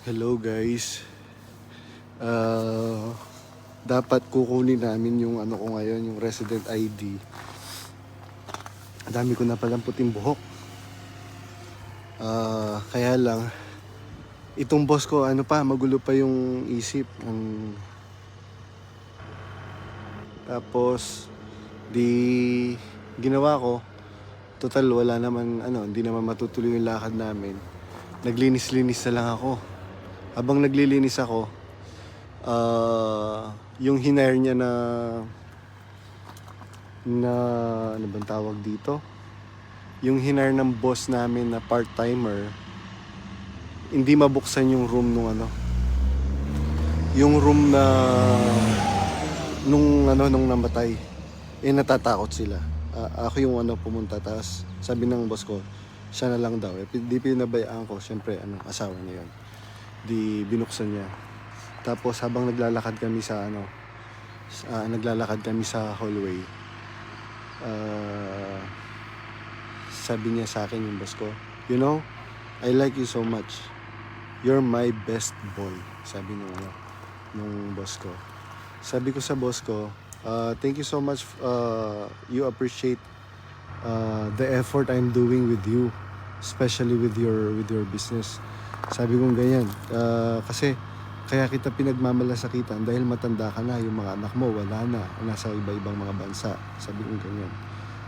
Hello guys. Ah, dapat kukunin namin yung ano ko ngayon, yung resident ID. Dami ko na palang puting buhok. Ah, kaya lang itong boss ko ano pa, magulo pa yung isip. Ang tapos di ginawa ko total wala naman ano, hindi naman matutuloy yung lakad namin. Naglinis-linis na lang ako habang naglilinis ako, ah yung hinire niya na na ano bang tawag dito? Yung hinire ng boss namin na part-timer, hindi mabuksan yung room nung ano. Yung room na nung ano nung namatay. Eh natatakot sila. Ah, ako yung ano pumunta tapos sabi ng boss ko, siya na lang daw. Eh, di pinabayaan ko, syempre ano, asawa niya yun di binuksan niya. Tapos habang naglalakad kami sa ano, sa- naglalakad kami sa hallway, ah, sabi niya sa akin yung boss ko, you know, I like you so much. You're my best boy. Sabi nung ano, nung boss ko. Sabi ko sa boss ko, uh, thank you so much. Uh, you appreciate uh, the effort I'm doing with you, especially with your with your business. Sabi kong ganyan. Ah, kasi kaya kita pinagmamalasakitan dahil matanda ka na, yung mga anak mo wala na, nasa iba-ibang mga bansa. Sabi kong ganyan.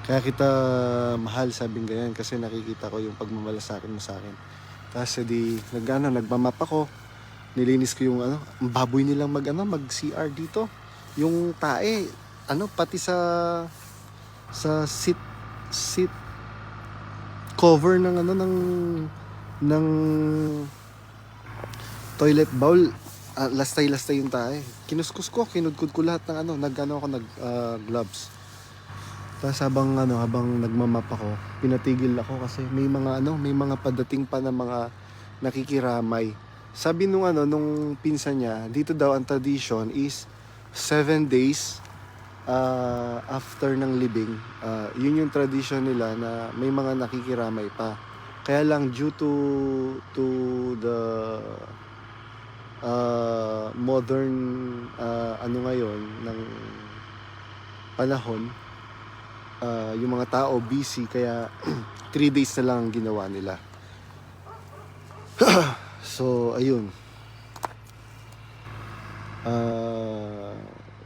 Kaya kita mahal, sabing ganyan, kasi nakikita ko yung pagmamalasakin mo sa akin. Tapos di, nag, ano, nagmamap ako, nilinis ko yung ano, ang baboy nilang mag, ano, mag CR dito. Yung tae, ano, pati sa, sa seat, seat cover ng ano, ng, ng toilet bowl. Ah, lastay-lastay yung tae. Kinuskus ko, kinudkud ko lahat ng ano, nag-ano ako, nag ah, gloves. Tapos habang ano, habang nagmamap ako, pinatigil ako kasi may mga ano, may mga padating pa na mga nakikiramay. Sabi nung ano, nung pinsan niya, dito daw ang tradition is seven days ah, after ng libing. Ah, yun yung tradition nila na may mga nakikiramay pa. Kaya lang due to to the uh, modern uh, ano ngayon ng panahon uh, yung mga tao busy kaya 3 days na lang ang ginawa nila. So ayun. Uh,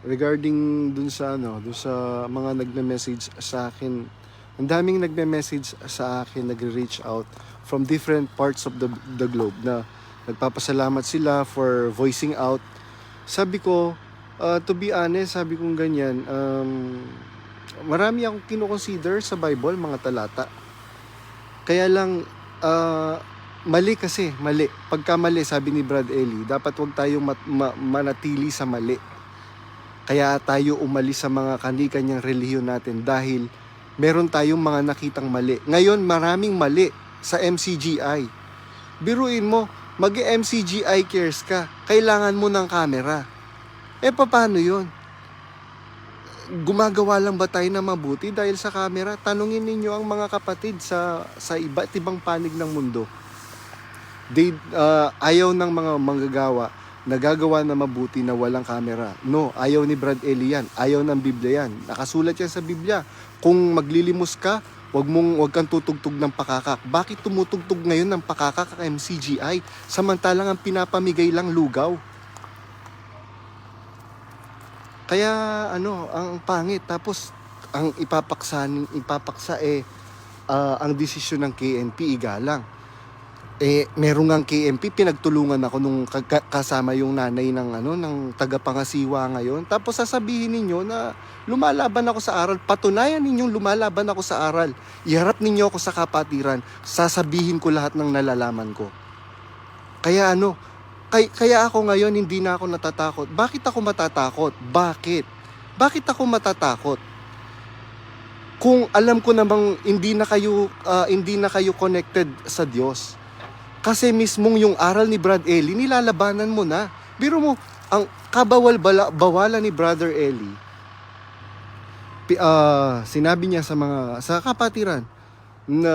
regarding dun sa ano dun sa mga nagme-message sa akin ang daming nagme-message sa akin nagre-reach out from different parts of the, the globe na nagpapasalamat sila for voicing out. Sabi ko, uh, to be honest, sabi kong ganyan, um, marami akong kinoconsider sa Bible, mga talata. Kaya lang, uh, mali kasi, mali. Pagka mali, sabi ni Brad Eli, dapat wag tayong mat- ma- manatili sa mali. Kaya tayo umalis sa mga kani-kanyang relihiyon natin dahil meron tayong mga nakitang mali. Ngayon, maraming mali sa MCGI. Biruin mo, mag mcgi cares ka, kailangan mo ng camera. Eh, paano yun? Gumagawa lang ba tayo na mabuti dahil sa camera? Tanungin ninyo ang mga kapatid sa, sa iba't ibang panig ng mundo. They, uh, ayaw ng mga manggagawa nagagawa na mabuti na walang camera. No, ayaw ni Brad Eli. Ayaw ng Biblia yan. Nakasulat yan sa Biblia. Kung maglilimos ka, wag mong wag kang tutugtog ng pakakak. Bakit tumutugtog ngayon ng pakakak ang MCGI samantalang ang pinapamigay lang lugaw? Kaya ano, ang pangit tapos ang ipapaksa ipapaksa eh ah, ang desisyon ng KNP igalang. Eh meron ngang KNP pinagtulungan ako nung ka- ka- kasama yung nanay ng ano ng tagapangasiwa ngayon. Tapos sasabihin ninyo na lumalaban ako sa aral. Patunayan ninyong lumalaban ako sa aral. Iharap ninyo ako sa kapatiran. Sasabihin ko lahat ng nalalaman ko. Kaya ano, kay, kaya ako ngayon hindi na ako natatakot. Bakit ako matatakot? Bakit? Bakit ako matatakot? Kung alam ko namang hindi na kayo ah, hindi na kayo connected sa Diyos. Kasi mismong yung aral ni Brad Eli, nilalabanan mo na. Biro mo, ang kabawal bala, bawalan ni Brother Eli, ah, sinabi niya sa mga sa kapatiran na